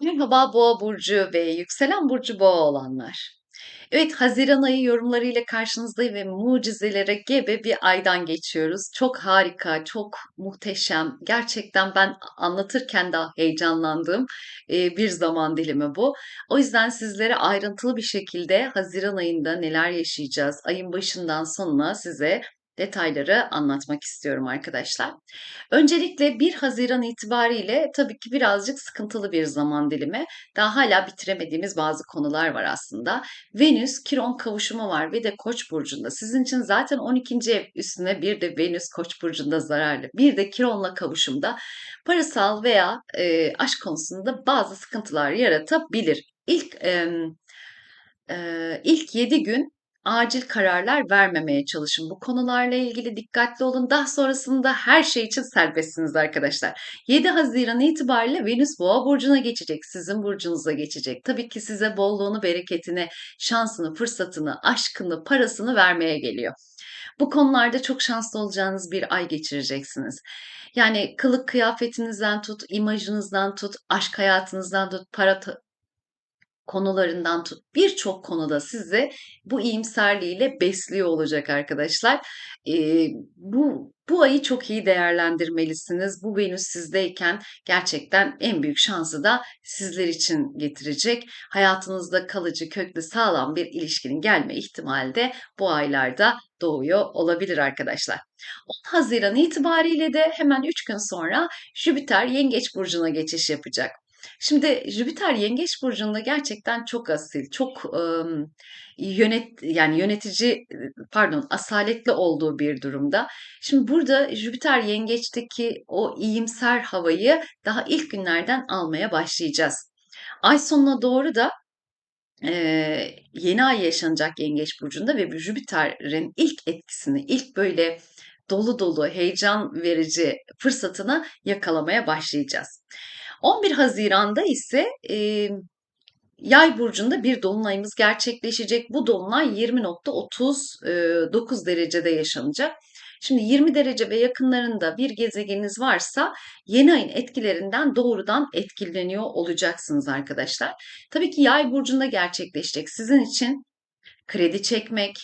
Merhaba Boğa burcu ve yükselen burcu Boğa olanlar. Evet, Haziran ayı yorumlarıyla karşınızdayım ve mucizelere gebe bir aydan geçiyoruz. Çok harika, çok muhteşem. Gerçekten ben anlatırken de heyecanlandığım e, bir zaman dilimi bu. O yüzden sizlere ayrıntılı bir şekilde Haziran ayında neler yaşayacağız, ayın başından sonuna size detayları anlatmak istiyorum arkadaşlar. Öncelikle 1 Haziran itibariyle tabii ki birazcık sıkıntılı bir zaman dilimi. Daha hala bitiremediğimiz bazı konular var aslında. Venüs Kiron kavuşumu var ve de Koç burcunda. Sizin için zaten 12. ev üstüne bir de Venüs Koç burcunda zararlı. Bir de Kiron'la kavuşumda parasal veya e, aşk konusunda bazı sıkıntılar yaratabilir. İlk e, e, ilk 7 gün acil kararlar vermemeye çalışın. Bu konularla ilgili dikkatli olun. Daha sonrasında her şey için serbestsiniz arkadaşlar. 7 Haziran itibariyle Venüs Boğa burcuna geçecek. Sizin burcunuza geçecek. Tabii ki size bolluğunu, bereketini, şansını, fırsatını, aşkını, parasını vermeye geliyor. Bu konularda çok şanslı olacağınız bir ay geçireceksiniz. Yani kılık kıyafetinizden tut, imajınızdan tut, aşk hayatınızdan tut, para konularından tut birçok konuda sizi bu iyimserliğiyle besliyor olacak arkadaşlar. Ee, bu bu ayı çok iyi değerlendirmelisiniz. Bu Venüs sizdeyken gerçekten en büyük şansı da sizler için getirecek. Hayatınızda kalıcı, köklü, sağlam bir ilişkinin gelme ihtimali de bu aylarda doğuyor olabilir arkadaşlar. 10 Haziran itibariyle de hemen 3 gün sonra Jüpiter Yengeç burcuna geçiş yapacak. Şimdi Jüpiter Yengeç burcunda gerçekten çok asil, çok ımm, yönet yani yönetici pardon asaletli olduğu bir durumda. Şimdi burada Jüpiter Yengeç'teki o iyimser havayı daha ilk günlerden almaya başlayacağız. Ay sonuna doğru da eee, yeni ay yaşanacak Yengeç burcunda ve Jüpiter'in ilk etkisini, ilk böyle dolu dolu, heyecan verici fırsatını yakalamaya başlayacağız. 11 Haziran'da ise e, Yay burcunda bir dolunayımız gerçekleşecek. Bu dolunay 20.39 derecede yaşanacak. Şimdi 20 derece ve yakınlarında bir gezegeniniz varsa yeni ayın etkilerinden doğrudan etkileniyor olacaksınız arkadaşlar. Tabii ki yay burcunda gerçekleşecek. Sizin için kredi çekmek,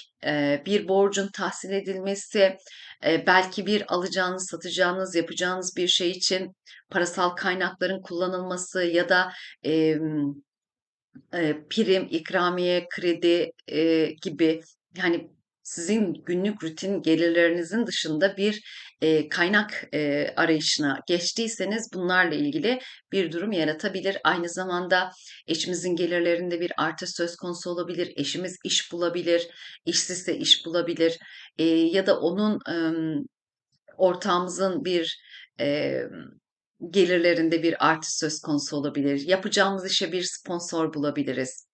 bir borcun tahsil edilmesi, belki bir alacağınız, satacağınız, yapacağınız bir şey için parasal kaynakların kullanılması ya da prim, ikramiye, kredi gibi yani sizin günlük rutin gelirlerinizin dışında bir e, kaynak e, arayışına geçtiyseniz bunlarla ilgili bir durum yaratabilir. Aynı zamanda eşimizin gelirlerinde bir artış söz konusu olabilir. Eşimiz iş bulabilir, işsizse iş bulabilir e, ya da onun e, ortağımızın bir e, gelirlerinde bir artış söz konusu olabilir. Yapacağımız işe bir sponsor bulabiliriz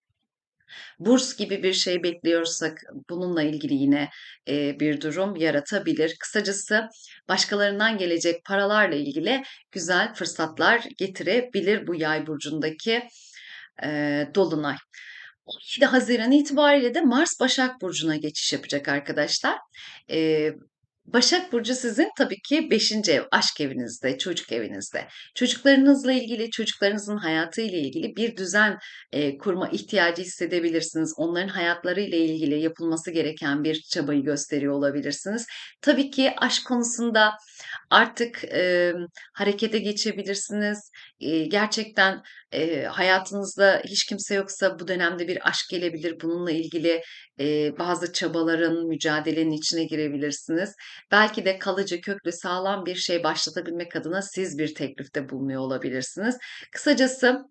burs gibi bir şey bekliyorsak bununla ilgili yine e, bir durum yaratabilir. Kısacası başkalarından gelecek paralarla ilgili güzel fırsatlar getirebilir bu yay burcundaki e, dolunay. 17 Haziran itibariyle de Mars Başak Burcu'na geçiş yapacak arkadaşlar. E, Başak Burcu sizin tabii ki 5. ev, aşk evinizde, çocuk evinizde. Çocuklarınızla ilgili, çocuklarınızın hayatı ile ilgili bir düzen e, kurma ihtiyacı hissedebilirsiniz. Onların hayatları ile ilgili yapılması gereken bir çabayı gösteriyor olabilirsiniz. Tabii ki aşk konusunda artık e, harekete geçebilirsiniz. E, gerçekten e, hayatınızda hiç kimse yoksa bu dönemde bir aşk gelebilir. Bununla ilgili e, bazı çabaların, mücadelenin içine girebilirsiniz. Belki de kalıcı, köklü, sağlam bir şey başlatabilmek adına siz bir teklifte bulunuyor olabilirsiniz. Kısacası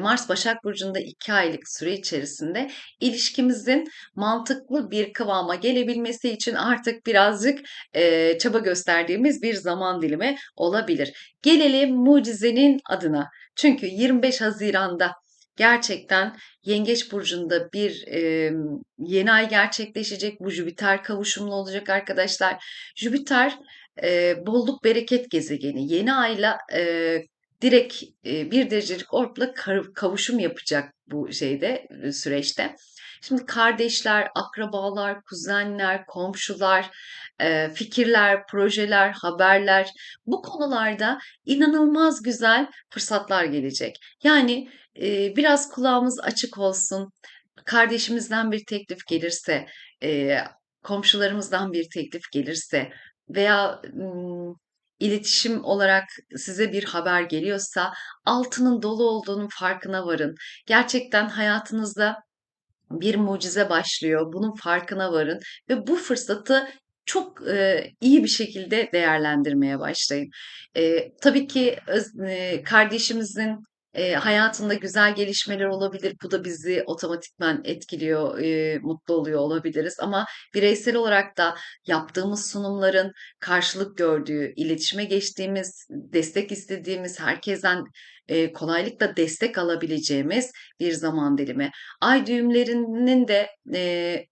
Mars Başak Burcu'nda iki aylık süre içerisinde ilişkimizin mantıklı bir kıvama gelebilmesi için artık birazcık e, çaba gösterdiğimiz bir zaman dilimi olabilir. Gelelim mucizenin adına. Çünkü 25 Haziran'da gerçekten Yengeç Burcu'nda bir e, yeni ay gerçekleşecek. Bu Jüpiter kavuşumlu olacak arkadaşlar. Jüpiter e, bolluk bereket gezegeni. Yeni ayla e, direkt bir derecelik orpla kavuşum yapacak bu şeyde süreçte. Şimdi kardeşler, akrabalar, kuzenler, komşular, eee, fikirler, projeler, haberler bu konularda inanılmaz güzel fırsatlar gelecek. Yani, biraz kulağımız açık olsun. Kardeşimizden bir teklif gelirse, komşularımızdan bir teklif gelirse veya, iletişim olarak size bir haber geliyorsa altının dolu olduğunun farkına varın. Gerçekten hayatınızda bir mucize başlıyor. Bunun farkına varın ve bu fırsatı çok, eee, iyi bir şekilde değerlendirmeye başlayın. Eee, tabii ki öz eee, kardeşimizin, eee, hayatında güzel gelişmeler olabilir. Bu da bizi otomatikman etkiliyor, eee, mutlu oluyor olabiliriz ama bireysel olarak da yaptığımız sunumların karşılık gördüğü, iletişime geçtiğimiz, destek istediğimiz, herkesten, eee, kolaylıkla destek alabileceğimiz bir zaman dilimi. Ay düğümlerinin de, eee,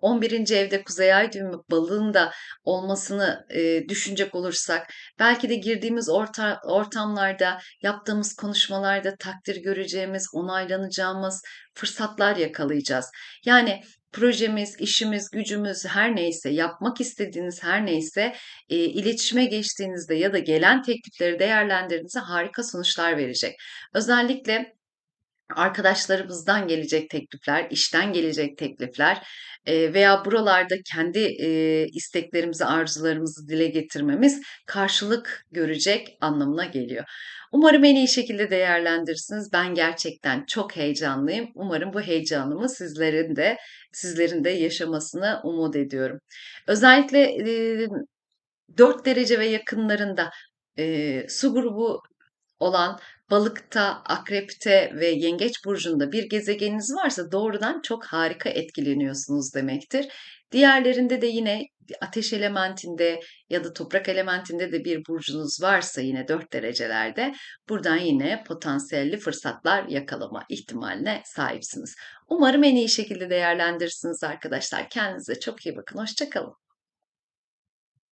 11'inci evde kuzey ay düğümü balığın da olmasını, eee, düşünecek olursak belki de girdiğimiz orta ortamlarda, yaptığımız konuşmalarda takdir göreceğimiz, onaylanacağımız fırsatlar yakalayacağız. Yani projemiz, işimiz, gücümüz her neyse, yapmak istediğiniz her neyse, eee, iletişime geçtiğinizde ya da gelen teklifleri değerlendirdiğinizde harika sonuçlar verecek. Özellikle Arkadaşlarımızdan gelecek teklifler, işten gelecek teklifler, veya buralarda kendi, isteklerimizi, arzularımızı dile getirmemiz karşılık görecek anlamına geliyor. Umarım en iyi şekilde değerlendirirsiniz. Ben gerçekten çok heyecanlıyım. Umarım bu heyecanımı sizlerin de sizlerin de yaşamasını umut ediyorum. Özellikle, eee, 4 derece ve yakınlarında, eee, su grubu olan Balık'ta, Akrep'te ve Yengeç burcunda bir gezegeniniz varsa doğrudan çok harika etkileniyorsunuz demektir. Diğerlerinde de yine ateş elementinde ya da toprak elementinde de bir burcunuz varsa yine 4 derecelerde buradan yine potansiyelli fırsatlar yakalama ihtimaline sahipsiniz. Umarım en iyi şekilde değerlendirirsiniz arkadaşlar. Kendinize çok iyi bakın. Hoşça kalın.